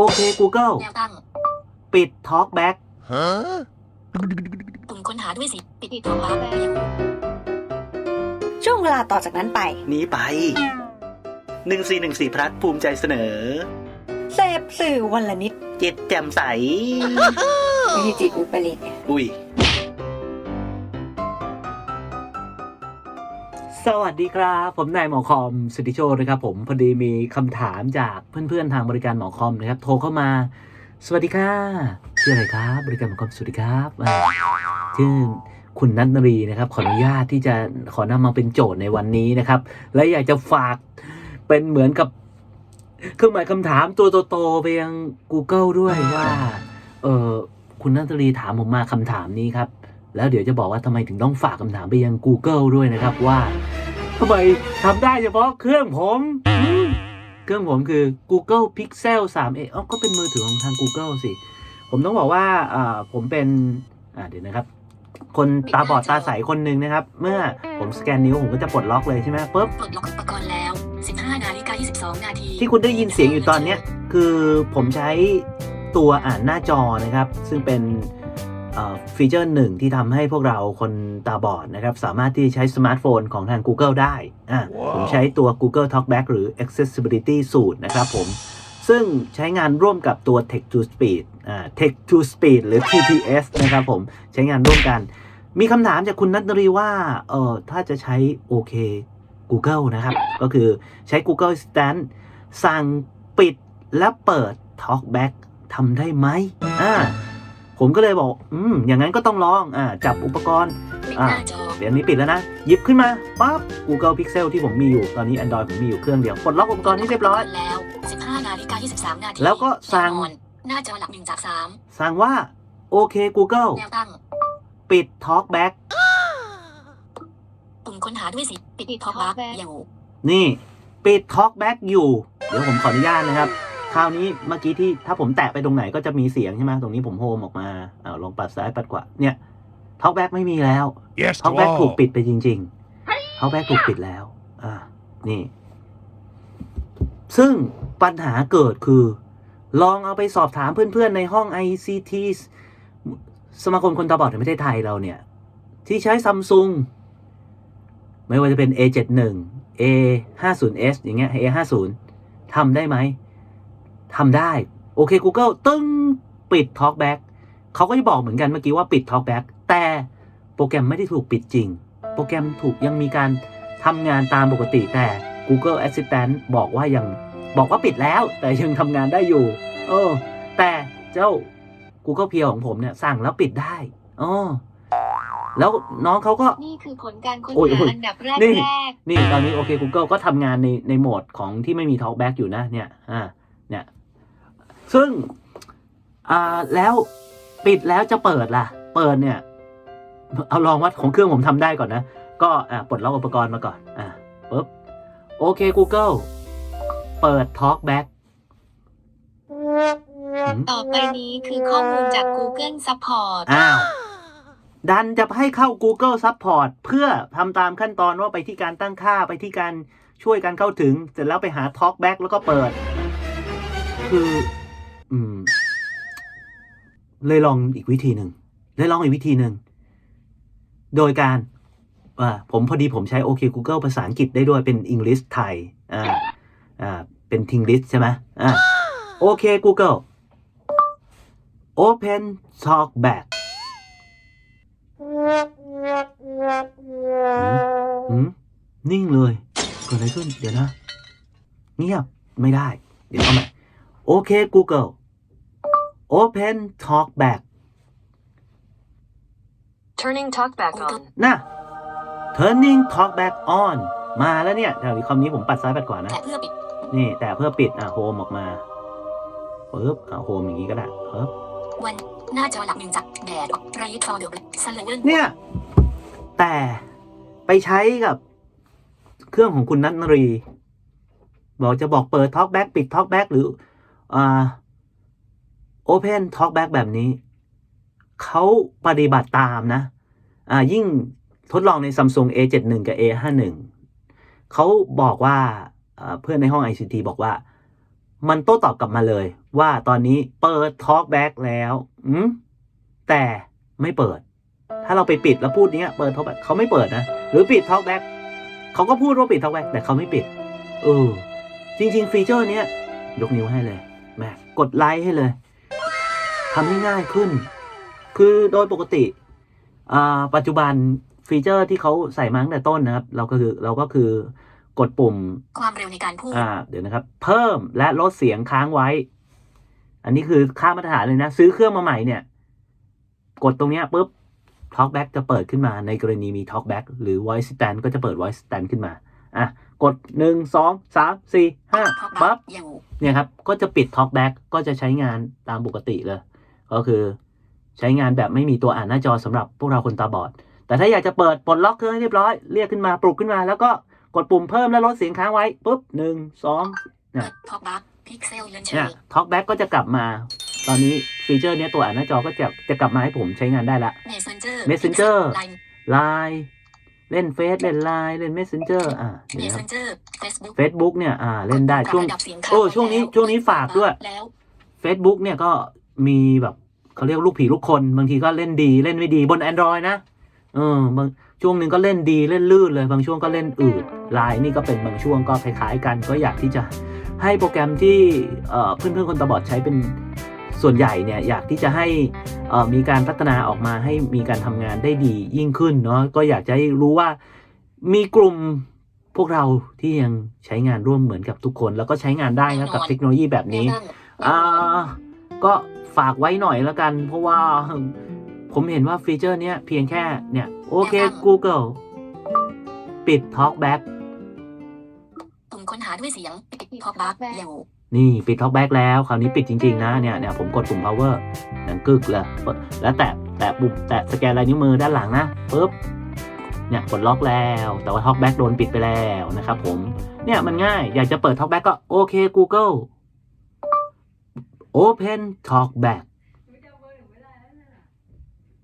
โอเค Google แนวตั้ง ปิด Talkback Huh? ปุ่มค้นหาด้วยสิปิดอีกตัวบ้ายังช่วงเวลาต่อจากนั้นไป นี้ไปหนึ่งสี่หนึ่งสี่พลัดภูมิใจเสนอ เสพสื่อวันละนิด จิตแจ่มใส ไม่ใช่จิตอุปริตไงอุ้ย สวัสดีครับ ผมนายหมอคอมสุทธิโชนะครับผมพอดีมีคำถามจากเพื่อนๆทางบริการหมอคอมนะครับ โทรเข้ามา สวัสดีค่ะชื่ออะไรครับ บริการหมอคอมสวัสดีครับชื่อคุณนัทนรีนะครับ ขออนุญาตที่จะขอนำมาเป็นโจทย์ในวันนี้นะครับ และอยากจะฝากเป็นเหมือนกับเครื่องหมายคำถามตัวโตๆไปยัง Google ด้วยว่า เออคุณนัทรีถามผมมาคำถามนี้ครับ แล้วเดี๋ยวจะบอกว่าทำไมถึงต้องฝากคำถามไปยัง Google ด้วยนะครับว่าทำไมทำได้เฉพาะเครื่องผมอืมเครื่องผมคือ Google Pixel 3a อ๋อก็เป็นมือถือของทาง Google สิ ผมต้องบอกว่าอ่าผมเป็นอ่าเดี๋ยวนะครับ คนตาบอดตาใสคนหนึ่งนะครับ เมื่อผมสแกนนิ้วผมก็จะปลดล็อกเลยใช่ไหมปุ๊บปลดล็อกอุปกรณ์แล้ว 15นาฬิกา22นาทีที่คุณได้ยินเสียงอยู่ตอนเนี้ยคือผมใช้ตัวอ่านหน้าจอนะครับ ซึ่งเป็นเอ่อ ฟีเจอร์หนึ่งที่ทำให้พวกเราคนตาบอดนะครับ สามารถที่ใช้สมาร์ทโฟนของทาง Google ได้อะว้าวผมใช้ตัว Google Talkback หรือ Accessibility Suite นะครับผม ซึ่งใช้งานร่วมกับตัว Text to Speed อ่า Text to Speed หรือ TTS นะครับผม ใช้งานร่วมกัน มีคำถามจากคุณนัทนรีว่าเออถ้าจะใช้โอเค Google นะครับ ก็คือใช้ Google Assistant สั่งปิดและเปิด Talkback ทำได้ไหมอ่า ผมก็เลยบอก อืม อย่างนั้นก็ต้องลอง อ่า จับอุปกรณ์ปิดอ่าหน้าจอเดี๋ยวนี้ปิดแล้วนะ หยิบขึ้นมา ปั๊บ Google Pixel ที่ผมมีอยู่ ตอนนี้ Android ผมมีอยู่เครื่องเดียว ปลดล็อกอุปกรณ์ให้เรียบร้อย แล้ว 15นาฬิกา23นาที แล้วก็สั่งแน่นอนหน้าจอหลัก1จากสั่งว่า โอเค Google 3แนวตั้ง ปิด Talkback ปุ่มค้นหาด้วยสิ ปิดอีกตัวบ้ายังนี่ ปิด Talkback อยู่ เดี๋ยวผมขออนุญาตนะครับ คราวนี้เมื่อกี้ที่ถ้าผมแตะไปตรงไหนก็จะมีเสียงใช่ไหมตรงนี้ผมโฮมออกมาอ้าวลองปัดซ้ายปัดขวาเนี่ย Talkback ไม่มีแล้ว Yes to Talkback ถูก all. ปิดไปจริงๆ Talkback ถูกปิดแล้ว อ่า นี่ ซึ่งปัญหาเกิดคือ ลองเอาไปสอบถามเพื่อนๆ ในห้อง ICT สมาคมคนตาบอดแห่งประเทศไทยเราเนี่ย ที่ใช้ซัมซุงไม่ว่าจะเป็น A71 A50s อย่างเงี้ย A50 ทำได้ไหม ทำได้ โอเค Google ตึ้งปิด Talkback เขาก็จะบอกเหมือนกันเมื่อกี้ว่าปิด Talkback แต่โปรแกรมไม่ได้ถูกปิดจริง โปรแกรมถูกยังมีการทำงานตามปกติแต่ Google Assistant บอกว่ายังบอกว่าปิดแล้ว แต่ยังทำงานได้อยู่ เออ แต่เจ้า Google p i ของผมเนี่ยสั่งแล้วปิดได้อ๋อแล้วน้องเขาก็ นี่คือผลการค้นโอ้ยโอ้หายอันดับแรกนี่แรกนี่ตอนนี้โอเค Google ก็ทำงานในในโหมดของที่ไม่มี Talkback อยู่นะเนี่ยอ่าเนี่ย ซึ่งอ่าแล้วปิดแล้วจะเปิดล่ะ เปิดเนี่ย เอาลองวัดของเครื่องผมทำได้ก่อนนะ ก็อ่าปลดล็อกอุปกรณ์มาก่อนอ่าปุ๊บโอเค Google เปิด Talkback หืมต่อไปนี้คือข้อมูลจาก Google Support อ้าว ดันจะให้เข้า Google Support เพื่อทำตามขั้นตอนว่าไปที่การตั้งค่าไปที่การช่วยการเข้าถึง เสร็จแล้วไปหา Talkback แล้วก็เปิด คือ อืม เลยลองอีกวิธีหนึ่งเลยลองอีกวิธีหนึ่ง โดยการอ่าผมพอดีผมใช้ OK Google ภาษาอังกฤษได้ด้วยเป็น English ไทยอ่าอ่าเป็น Tinglish ใช่ไหมอ่าโอเค Google Open Talkback นิ่งเลยเกิดอะไรขึ้น เดี๋ยวนะ เงียบไม่ได้ เดี๋ยวเอาม่ โอเค Google Open Talkback Turning talkback on นะ Turning Talkback on มาแล้วเนี่ยแถวนี้คำนี้ผมปัดซ้ายปัดขวานะ แต่เพื่อปิด นี่แต่เพื่อปิด อะโฮมออกมาปึ๊บอะโฮมอย่างนี้ก็ได้ปึ๊บวันหน้าจอหลัก1จากแดดไรท์ฟอร์เดอร์สเลเวนเนี่ย แต่ไปใช้กับเครื่องของคุณนัทนรี บอกจะบอกเปิด Talkback ปิด Talkback หรือ โอ่า Open Talkback แบบนี้ เขาปฏิบัติตามนะอ่ายิ่งทดลองใน Samsung A71 กับ A51 เขาบอกว่าเพื่อนในห้อง ICT บอกว่า มันโต้ตอบกลับมาเลย ว่าตอนนี้เปิด Talkback แล้วอืมแต่ไม่เปิด ถ้าเราไปปิดแล้วพูดเนี้ยเปิด Talkback เขาไม่เปิดนะ หรือปิด Talkback เขาก็พูดว่าปิด Talkback แต่เขาไม่ปิด เออ จริง ๆ ฟีเจอร์เนี้ยยกนิ้วให้เลย กดไลค์ให้เลยทำให้ง่ายขึ้น คือโดยปกติอ่าปัจจุบันฟีเจอร์ที่เขาใส่มาตั้งแต่ต้นนะครับ เราก็คือเราก็คือกดปุ่มความเร็วในการพูดอ่าเดี๋ยวนะครับ เพิ่มและลดเสียงค้างไว้ อันนี้คือค่ามาตรฐานเลยนะ ซื้อเครื่องมาใหม่เนี่ย กดตรงเนี้ยปุ๊บ Talkback จะเปิดขึ้นมาในกรณีมี Talkback หรือ Voice Stand ก็จะเปิด Voice Stand ขึ้นมา อะกดหนึ่งสองสามสี่ห้าท็อกปั๊บอยู่เนี่ยครับ ก็จะปิด Talkback ก็จะใช้งานตามปกติเลย ก็คือใช้งานแบบไม่มีตัวอ่านหน้าจอสำหรับพวกเราคนตาบอด แต่ถ้าอยากจะเปิดปลดล็อกเครื่องให้เรียบร้อย เรียกขึ้นมาปลุกขึ้นมา แล้วก็กดปุ่มเพิ่มและลดเสียงค้างไว้ปุ๊บหนึ่งสองเปิดท็อกบัคพิกเซลเลนเชอเนี่ยร์ Talkback ก็จะกลับมา ตอนนี้ฟีเจอร์เนี้ยตัวอ่านหน้าจอก็จะจะกลับมาให้ผมใช้งานได้ละเมสเซนเจอร์ Messenger ไลน์ Line เล่นเฟซเล่นไลน์เล่น Messenger อ่าเมเดี๋ยวสคเซรับนเจอร์เฟซบุ๊ก Facebook เนี่ยอ่าเล่นได้ช่วงระดับเสียงโอ้ช่วงนี้ช่วงนี้ฝากด้วยแล้ว Facebook เนี่ยก็มีแบบเขาเรียกลูกผีลูกคน บางทีก็เล่นดีเล่นไม่ดีบน Android นะเออบางช่วงหนึ่งก็เล่นดีเล่นลื่นเลย บางช่วงก็เล่นอืดไลน์นี่ก็เป็นบางช่วงก็คล้าย ๆ กัน ก็อยากที่จะให้โปรแกรมที่เอ่อเพื่อนๆคนตาบอดใช้เป็นส่วนใหญ่เนี่ยอยากที่จะให้เอ่อ มีการพัฒนาออกมาให้มีการทำงานได้ดียิ่งขึ้นเนาะก็อยากจะให้รู้ว่ามีกลุ่มพวกเราที่ยังใช้งานร่วมเหมือนกับทุกคน แล้วก็ใช้งานได้นะกับเทคโนโลยีแบบนี้แนวตั้งอ่าก็ฝากไว้หน่อยแล้วกัน เพราะว่าผมเห็นว่าฟีเจอร์เนี้ยเพียงแค่เนี่ยโอเค Google ปิด Talkback ปุ่มค้นหาด้วยเสียงท็อกบัคเร็ว นี่ปิด Talkback แล้ว คราวนี้ปิดจริง ๆ นะเนี่ยเนี่ยผมกดปุ่ม power ดังกึกเลยแล้วแตะแตะปุ่มแตะสแกนลายนิ้วมือด้านหลังนะปุ๊บเนี่ยกดล็อกแล้ว แต่ว่า Talkback โดนปิดไปแล้วนะครับผมเนี่ยมันง่ายอยากจะเปิด Talkback ก็โอเค Google Open Talkback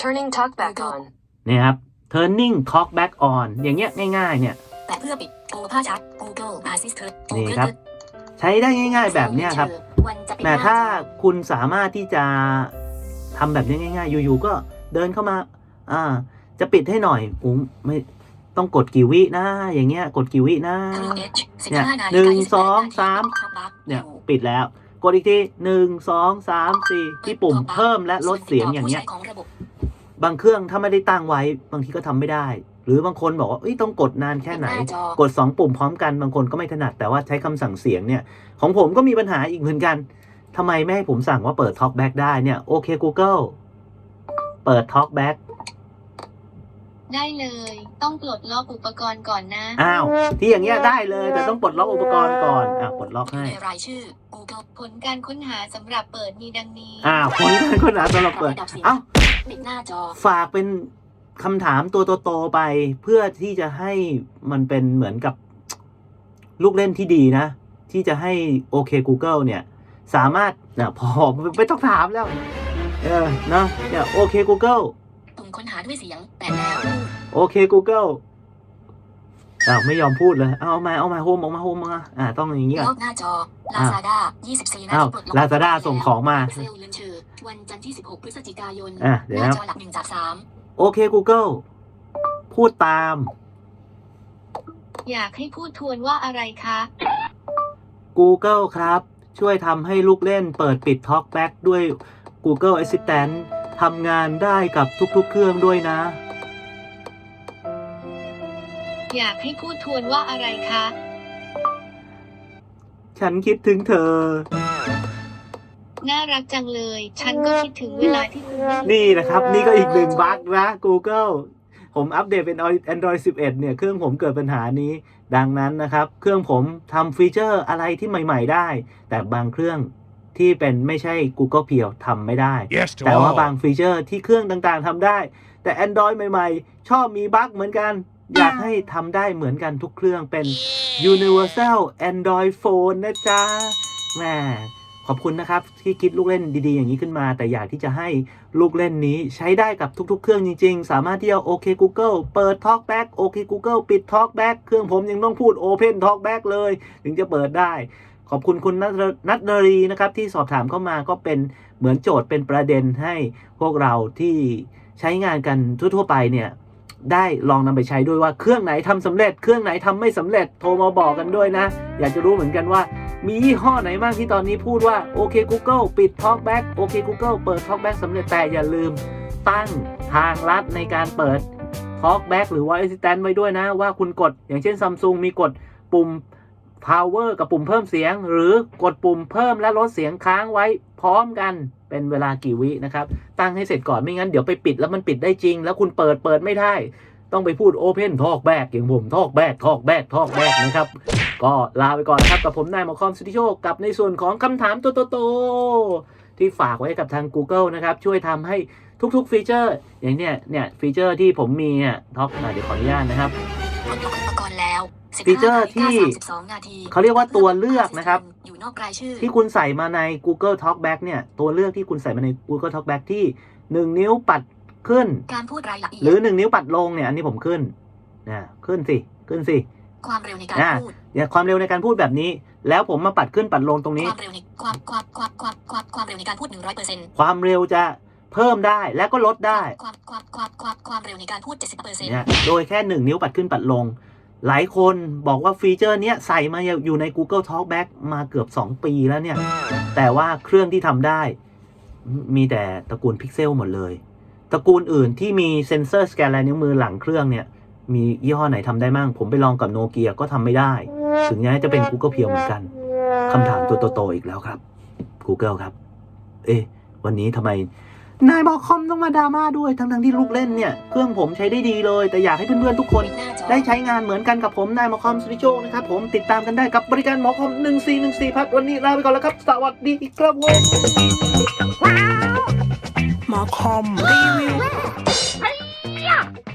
Turning talkback on. เนี่ยครับ turning talkback on อย่างเงี้ยง่ายๆเนี่ยแต่เพื่อปิดโอภาชัด Google Assistant นี่ครับ ใช้ได้ง่าย ๆ แบบเนี้ยครับวันจะปิดแต่หน้ถ้าจอคุณสามารถที่จะทำแบบนี้ง่าย ๆ อยู่ๆก็เดินเข้ามา อ่า จะปิดให้หน่อยอุ้มไม่ต้องกดกี่วินะ อย่างเงี้ย กดกี่วินะ True Edge เนี่ย15นาฬิกาหนึ่ง28สองนาทีสาม Talkback เนี่ยร็วปิดแล้ว กดอีกทีหนึ่งสองสามสี่ที่ปุ่มเพิ่มและลดเสียงอย่างเงี้ยส่วนติดต่ผู้ใช้ของระบบบางเครื่องถ้าไม่ได้ตั้งไว้ บางทีก็ทำไม่ได้ หรือบางคนบอกว่าเอ้ยต้องกดนานแค่ไหนปิดน้าจอกด 2 ปุ่มพร้อมกันบางคนก็ไม่ถนัด แต่ว่าใช้คำสั่งเสียงเนี่ย ของผมก็มีปัญหาอีกเหมือนกันทำไมไม่ให้ผมสั่งว่าเปิด Talkback ได้เนี่ยโอเค Google เปิด Talkback ได้เลย ต้องปลดล็อกอุปกรณ์ก่อนนะ อ้าว ที่อย่างเงี้ยได้เลย แต่ต้องปลดล็อกอุปกรณ์ก่อน อะปลดล็อกอยู่ให้ในรายชื่อ Google ผลการค้นหาสำหรับเปิดมีดังนี้ อ้าวคนการค้นหาสำหรับเปิด เอ้าปิดหน้าจอฝากเป็น คำถามตัวโตๆไปเพื่อที่จะให้มันเป็นเหมือนกับลูกเล่นที่ดีนะ ที่จะให้โอเค Google เนี่ย สามารถนะพอไม่ต้องถามแล้ว เออเนอะเนี่ยโอเค Google ปุ่มค้นหาด้วยเสียงแต่แล้วโอเค Google อ้าวไม่ยอมพูดเลย เอามาเอามาโฮมออกมาโฮมมาอ่าต้องอย่างนี้ก่อนล็อกหน้าจอ Lazada 24นาอ้าวทีปลดล็อก Lazada ส่งของมาเซลล์เลนเชอร์วันจันทร์ที่ 16 พฤศจิกายนอะเดี๋ยวหนะน้าจอหลักหนึ่งจากสาม โอเค Google พูดตาม อยากให้พูดทวนว่าอะไรคะ Google ครับ ช่วยทำให้ลูกเล่นเปิดปิด Talkback ด้วย Google Assistant ทำงานได้กับทุกๆ เครื่องด้วยนะ อยากให้พูดทวนว่าอะไรคะ ฉันคิดถึงเธอ น่ารักจังเลย ฉันก็คิดถึงเวลาที่คุณนี่นะครับ นี่ก็อีกหนึ่งบั๊กนะ Google ผมอัปเดตเป็น Android 11 เนี่ย เครื่องผมเกิดปัญหานี้ ดังนั้นนะครับ เครื่องผมทำฟีเจอร์อะไรที่ใหม่ ๆ ได้ แต่บางเครื่องที่เป็นไม่ใช่ Google p i e ทำไม่ได้ Yes to แต่ว่า all. บางฟีเจอร์ที่เครื่องต่างๆทำได้ แต่ Android ใหม่ๆ ชอบมีบั๊กเหมือนกัน อยากให้ทำได้เหมือนกันทุกเครื่องเป็น Universal Android Phone นะจ๊ะแหม่ ขอบคุณนะครับที่คิดลูกเล่นดีๆ อย่างนี้ขึ้นมา แต่อยากที่จะให้ลูกเล่นนี้ใช้ได้กับทุกๆ เครื่องจริง ๆ สามารถที่จะโอเค Google เปิด Talkback โอเค Google ปิด Talkback เครื่องผมยังต้องพูด Open Talkback เลย ถึงจะเปิดได้ ขอบคุณคุณนัทนัทนารีนะครับที่สอบถามเข้ามาก็เป็นเหมือนโจทย์เป็นประเด็นให้พวกเราที่ใช้งานกันทั่วๆไปเนี่ย ได้ลองนำไปใช้ด้วยว่าเครื่องไหนทำสำเร็จ เครื่องไหนทำไม่สำเร็จโทรมาบอกกันด้วยนะ อยากจะรู้เหมือนกันว่า มียี่ห้อไหนบ้างที่ตอนนี้พูดว่าโอเค Google ปิด Talkback โอเค Google เปิด Talkback สำเร็จแต่อย่าลืมตั้งทางลัดในการเปิด Talkback หรือว่า Assistant ไว้ด้วยนะ ว่าคุณกดอย่างเช่น Samsung มีกดปุ่ม power กับปุ่มเพิ่มเสียง หรือกดปุ่มเพิ่มและลดเสียงค้างไว้พร้อมกันเป็นเวลากี่วินะครับ ตั้งให้เสร็จก่อนไม่งั้นเดี๋ยวไปปิดแล้วมันปิดได้จริง แล้วคุณเปิดเปิดไม่ได้ ต้องไปพูด Open Talk Back อย่างผม Talk Back Talk Back Talk Back นะครับ ก็ลาไปก่อนครับกับผมนายหมอคอมสุธิโชคกับในส่วนของคำถามโตที่ฝากไว้กับทาง Google นะครับ ช่วยทำให้ทุกๆฟีเจอร์ อย่างเนี้ยเนี่ยฟีเจอร์ที่ผมมีอะท็อปเดี๋ยวขออนุญาตนะครับ ปลดล็อกอุปกรณ์แล้ว15ฟีเจอร์ที่นาฬิกา32นาทีเขาเรียกว่าตัวเลือกนะครับอยู่นอกรายชื่อที่คุณใส่มาใน Google Talkback เนี่ย ตัวเลือกที่คุณใส่มาใน Google Talkback ที่ 1 นิ้วปัดขึ้น การพูดรายละเอียด หรือ 1 นิ้วปัดลงเนี่ย อันนี้ผมขึ้นนะขึ้นสิ ขึ้นสิ ความเร็วในการอ่าพูดเนี่ยความเร็วในการพูดแบบนี้ แล้วผมมาปัดขึ้นปัดลงตรงคนี้วามเร็วในความความความความความความเร็วในการพูด100เปอร์เซ็นต์ความเร็วจะเพิ่มได้และก็ลดได้ ความความความความความเร็วในการพูด70เปอร์เซ็นต์เนี่ยโดยแค่1นิ้วปัดขึ้นปัดลง หลายคนบอกว่าฟีเจอร์นี้ใส่มาอยู่ใน Google Talkback มาเกือบ 2 ปีแล้วเนี่ย แต่ว่าเครื่องที่ทำได้ มีแต่ตระกูลพิกเซลหมดเลย ตระกูลอื่นที่มีเซ็นเซอร์สแกนลายนิ้วมือหลังเครื่องเนี่ย มียี่ห้อไหนทำได้มั่ง ผมไปลองกับโนเกียก็ทำไม่ได้ ถึงแม้จะเป็น Google เพียวเหมือนกันคำถามตัวโตๆอีกแล้วครับ Google ครับ เอ๊ะวันนี้ทำไม นายบอกคอมต้องมาดราม่าด้วยทั้งๆที่ลูกเล่นเนี่ย เครื่องผมใช้ได้ดีเลย แต่อยากให้เพื่อนๆทุกคนหน้าจอได้ใช้งานเหมือนกันกับผมนายหมอคอมสุริโชคนะครับผมติดตามกันได้กับบริการหมอคอม 1414 พัดวันนี้ลาไปก่อนแล้วครับ สวัสดีครับผมหมอคอมรีวิว